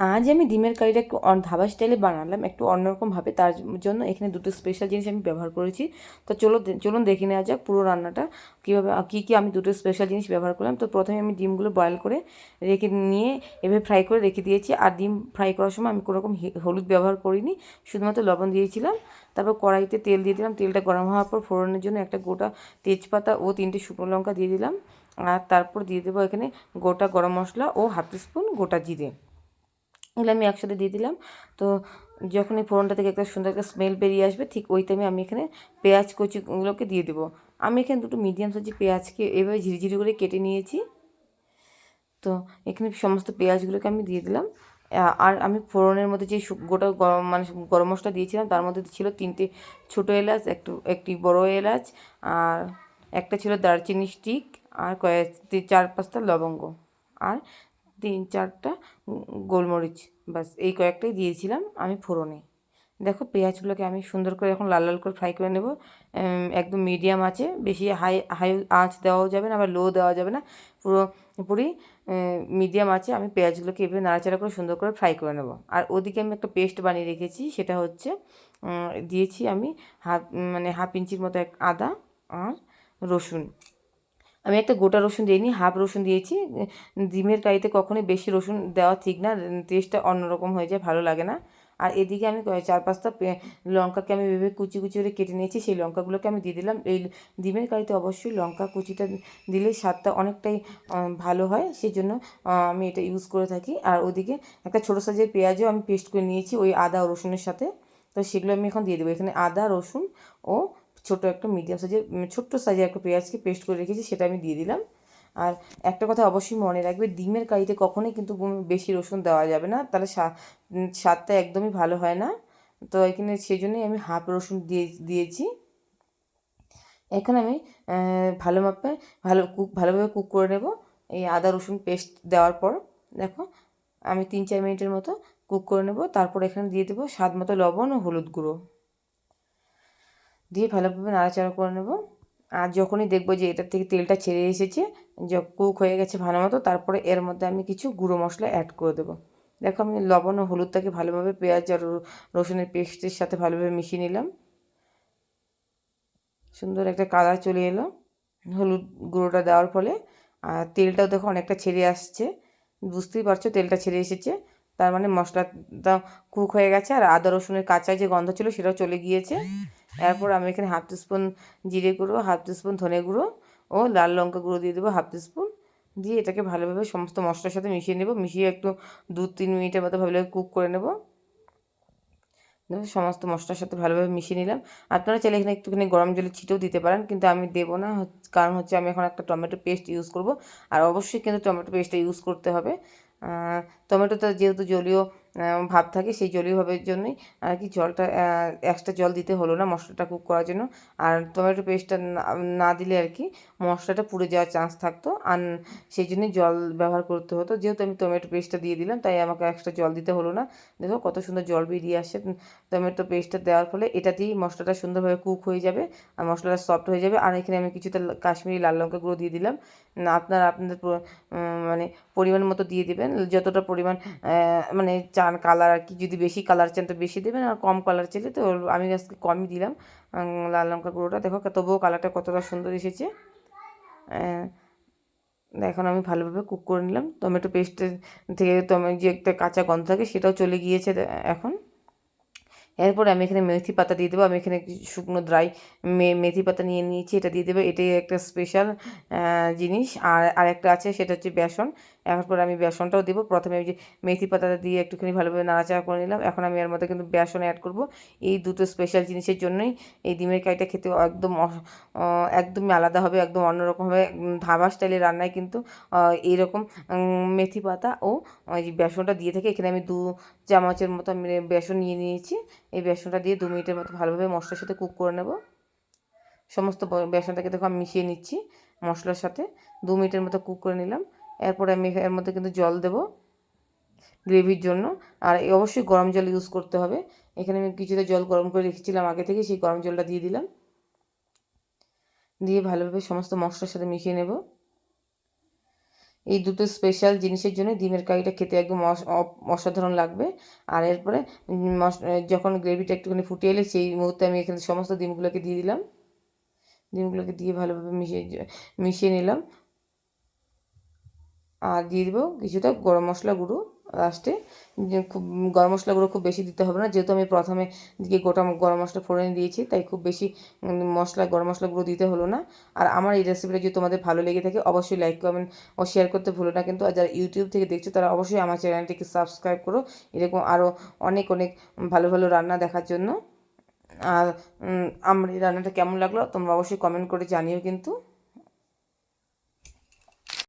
আজ আমি ডিমের কারিটা একটু ধাবা স্টাইলে বানালাম, একটু অন্যরকমভাবে তার জন্য এখানে দুটো স্পেশাল জিনিস আমি ব্যবহার করেছি। তো চলো চলুন দেখে নেওয়া যাক পুরো রান্নাটা, কীভাবে কী কী আমি দুটো স্পেশাল জিনিস ব্যবহার করলাম। তো প্রথমে আমি ডিমগুলো বয়েল করে রেখে নিয়ে, এভাবে ফ্রাই করে রেখে দিয়েছি। আর ডিম ফ্রাই করার সময় আমি কোনোরকম হলুদ ব্যবহার করিনি, শুধুমাত্র লবণ দিয়েছিলাম। তারপর কড়াইতে তেল দিয়ে দিলাম। তেলটা গরম হওয়ার পর ফোড়নের জন্য একটা গোটা তেজপাতা ও তিনটে শুকনো লঙ্কা দিয়ে দিলাম। আর তারপর দিয়ে দেবো এখানে গোটা গরম মশলা ও হাফ স্পুন গোটা জিরে। এগুলো আমি একসাথে দিয়ে দিলাম। তো যখন এই ফোড়নটা থেকে একটা সুন্দর একটা স্মেল বেরিয়ে আসবে, ঠিক ওই টাইমে আমি এখানে পেঁয়াজ কচিগুলোকে দিয়ে দেবো। আমি এখানে দুটো মিডিয়াম সাইজের পেঁয়াজকে এভাবে ঝিরিঝিরি করে কেটে নিয়েছি। তো এখানে সমস্ত পেঁয়াজগুলোকে আমি দিয়ে দিলাম। আর আমি ফোড়নের মধ্যে যে গোটা গরম মানে গরম মশলা দিয়েছিলাম, তার মধ্যে ছিল তিনটে ছোটো এলাচ, একটু, একটি বড় এলাচ, আর একটা ছিল দারচিনি স্টিক আর কয়েক চার, পাঁচটা লবঙ্গ। আর তিন চারটা গোলমরিচ বাস এই কয়েকটাই দিয়েছিলাম আমি ফোড়নে। দেখো পেঁয়াজগুলোকে আমি সুন্দর করে এখন লাল লাল করে ফ্রাই করে নেব। একদম মিডিয়াম আছে, বেশি হাই হাই আঁচ দেওয়াও যাবে না, আবার লো দেওয়া যাবে না। পুরো, পুরি মিডিয়াম আছে, আমি পেঁয়াজগুলোকে এভাবে নাড়াচাড়া করে সুন্দর করে ফ্রাই করে নেব। আর ওদিকে আমি একটা পেস্ট বানিয়ে রেখেছি, সেটা হচ্ছে দিয়েছি আমি হাফ মানে হাফ ইঞ্চির মতো এক আদা আর রসুন। আমি একটা গোটা রসুন দিইনি, হাফ রসুন দিয়েছি। ডিমের কারিতে কখনোই বেশি রসুন দেওয়া ঠিক না, টেস্টটা অন্যরকম হয়ে যায়, ভালো লাগে না। আর এদিকে আমি চার পাঁচটা লঙ্কাকে আমি ভেবে কুচি কুচি করে কেটে নিয়েছি, সেই লঙ্কাগুলোকে আমি দিয়ে দিলাম। এই ডিমের কারিতে অবশ্যই লঙ্কা কুচিটা দিলে স্বাদটা অনেকটাই ভালো হয় সেই জন্য আমি এটা ইউজ করে থাকি। আর ওদিকে একটা ছোটো সাইজের পেঁয়াজও আমি পেস্ট করে নিয়েছি ওই আদা রসুনের সাথে। তো সেগুলো আমি এখন দিয়ে দেবো। এখানে আদা, রসুন ও ছোটো একটা মিডিয়াম সাইজের ছোট্ট সাইজের একটা পেঁয়াজকে পেস্ট করে রেখেছি, সেটা আমি দিয়ে দিলাম। আর একটা কথা অবশ্যই মনে রাখবে, ডিমের কারিতে কখনোই কিন্তু বেশি রসুন দেওয়া যাবে না। তাহলে স্বাদটা একদমই ভালো হয় না। তো এখানে সেই জন্যই আমি হাফ রসুন দিয়ে, দিয়েছি। এখন আমি ভালো মাপে, ভালো কুক ভালোভাবে কুক করে নেব। এই আদা রসুন পেস্ট দেওয়ার পর, দেখো, আমি তিন চার মিনিটের মতো কুক করে নেব। তারপর এখানে দিয়ে দেবো স্বাদ মতো লবণ ও হলুদ গুঁড়ো। দিয়ে ভালোভাবে নাড়াচাড়া করে নেব। আর যখনই দেখব যে এটার থেকে তেলটা ছেড়ে এসেছে কুক হয়ে গেছে ভালো মতো, তারপরে এর মধ্যে আমি কিছু গুঁড়ো মশলা অ্যাড করে দেবো। দেখো আমি লবণ ও হলুদটাকে ভালোভাবে পেঁয়াজ আর রসুনের পেস্টের সাথে ভালোভাবে মিশিয়ে নিলাম। সুন্দর একটা কালার চলে এলো হলুদ গুঁড়োটা দেওয়ার ফলে। আর তেলটাও দেখো অনেকটা ছেড়ে আসছে। বুঝতেই পারছ তেলটা ছেড়ে এসেছে। তার মানে মশলাটা কুক হয়ে গেছে আর আদা রসুনের কাঁচা যে গন্ধ ছিল সেটাও চলে গিয়েছে। এরপর আমি এখানে হাফ স্পুন জিরে গুঁড়ো, হাফ স্পুন ধনে গুঁড়ো ও লাল লঙ্কা গুঁড়ো দিয়ে দেবো হাফ স্পুন দিয়ে এটাকে ভালোভাবে সমস্ত মশলার সাথে মিশিয়ে নেব, মিশিয়ে একটু দু তিন মিনিটের মতো ভালোভাবে কুক করে নেব। সমস্ত মশলার সাথে ভালোভাবে মিশিয়ে নিলাম। আপনারা চাইলে এখানে একটুখানি গরম জলের ছিটেও দিতে পারেন, কিন্তু আমি দেবো না কারণ হচ্ছে আমি এখন একটা টমেটো পেস্ট ইউজ করব। আর অবশ্যই কিন্তু টমেটো পেস্টটা ইউজ করতে হবে। টমেটোটা যেহেতু জলীয় ভাব থাকে সেই জলীয় ভাবের জন্যই। আর কি জলটা এক্সট্রা জল দিতে হলো না মশলাটা কুক করার জন্য। আর টমেটো পেস্টটা না দিলে আর কি মশলাটা পুড়ে যাওয়ার চান্স থাকতো। আর সেই জন্যই জল ব্যবহার করতে হতো। যেহেতু আমি টমেটো পেস্টটা দিয়ে দিলাম, তাই আমাকে এক্সট্রা জল দিতে হলো না। দেখো কত সুন্দর জল বেরিয়ে আসছে। টমেটো পেস্টটা দেওয়ার ফলে এটা দিয়েই মশলাটা সুন্দরভাবে কুক হয়ে যাবে আর মশলাটা সফট হয়ে যাবে। আর এখানে আমি কিছুটা কাশ্মীরি লাল লঙ্কা গুঁড়ো দিয়ে দিলাম। আপনারা আপনাদের মানে পরিমাণ মতো দিয়ে দেবেন। যতটা পরিমাণ মানে চান কালার আর কি, যদি বেশি কালার চান তো বেশি দেবেন, আর কম কালার চাইলে তো আমি আজকে কমই দিলাম লাল লঙ্কা গুঁড়োটা। দেখো তবুও কালারটা কতটা সুন্দর এসেছে। এখন আমি ভালোভাবে কুক করে নিলাম। টমেটো পেস্টের থেকে টমে যে একটা কাঁচা গন্ধ থাকে সেটাও চলে গিয়েছে এখন। এরপরে আমি এখানে মেথি পাতা দিয়ে দেবো। আমি এখানে শুকনো ড্রাই মেথি পাতা নিয়ে নিয়েছি, এটা দিয়ে দেবো। এটাই একটা স্পেশাল জিনিস। আর আরেকটা আছে, সেটা হচ্ছে বেসন। এরপর আমি বেসনটাও দেবো। প্রথমে আমি যে মেথি পাতাটা দিয়ে একটুখানি ভালোভাবে নাড়াচাড়া করে নিলাম। এখন আমি এর মধ্যে কিন্তু বেসন অ্যাড করব। এই দুটো স্পেশাল জিনিসের জন্যই এই ডিমের কারিটা খেতে একদম একদমই আলাদা হবে, একদম অন্যরকম হবে ধাবা স্টাইলের রান্নায় কিন্তু এইরকম মেথি পাতা ও ওই যে বেসনটা দিয়ে থাকে। এখানে আমি দু চামচের মতো আমি বেসন নিয়ে নিয়েছি। এই বেসনটা দিয়ে দু মিনিটের মতো ভালোভাবে মশলার সাথে কুক করে নেব। সমস্ত বেসনটাকে দেখো আমি মিশিয়ে নিচ্ছি মশলার সাথে। দু মিনিটের মতো কুক করে নিলাম। এরপরে আমি এর মধ্যে কিন্তু জল দেব গ্রেভির জন্য। আর অবশ্যই গরম জল ইউজ করতে হবে। এখানে আমি কিছুটা জল গরম করে রেখেছিলাম আগে থেকে, সেই গরম জলটা দিয়ে দিলাম। দিয়ে ভালোভাবে সমস্ত মশলার সাথে মিশিয়ে নেব। এই দুটো স্পেশাল জিনিসের জন্য ডিমের কারিটা খেতে একদম অস- অসাধারণ লাগবে। আর এরপরে যখন গ্রেভিটা একটুখানি ফুটে এলে সেই মুহূর্তে আমি এখানে সমস্ত ডিমগুলোকে দিয়ে দিলাম। ডিমগুলোকে দিয়ে ভালোভাবে মিশিয়ে মিশিয়ে নিলাম। আর দিয়ে দেবো কিছুটা গরম মশলা গুঁড়ো লাস্টে খুব, গরম মশলা গুঁড়ো খুব বেশি দিতে হবে না, যেহেতু আমি প্রথমে দিকে গোটা গরম মশলা ফোড়নে দিয়েছি, তাই খুব বেশি মশলা, গরম মশলা গুঁড়ো দিতে হলো না। আর আমার এই রেসিপিটা যদি তোমাদের ভালো লেগে থাকে, অবশ্যই লাইক কমেন্ট ও শেয়ার করতে ভুলো না। কিন্তু আর যারা ইউটিউব থেকে দেখছ, তারা অবশ্যই আমার চ্যানেলটিকে সাবস্ক্রাইব করো। এরকম আরও অনেক অনেক ভালো ভালো রান্না দেখার জন্য। আর আমার এই রান্নাটা কেমন লাগল, তোমরা অবশ্যই কমেন্ট করে জানিও কিন্তু।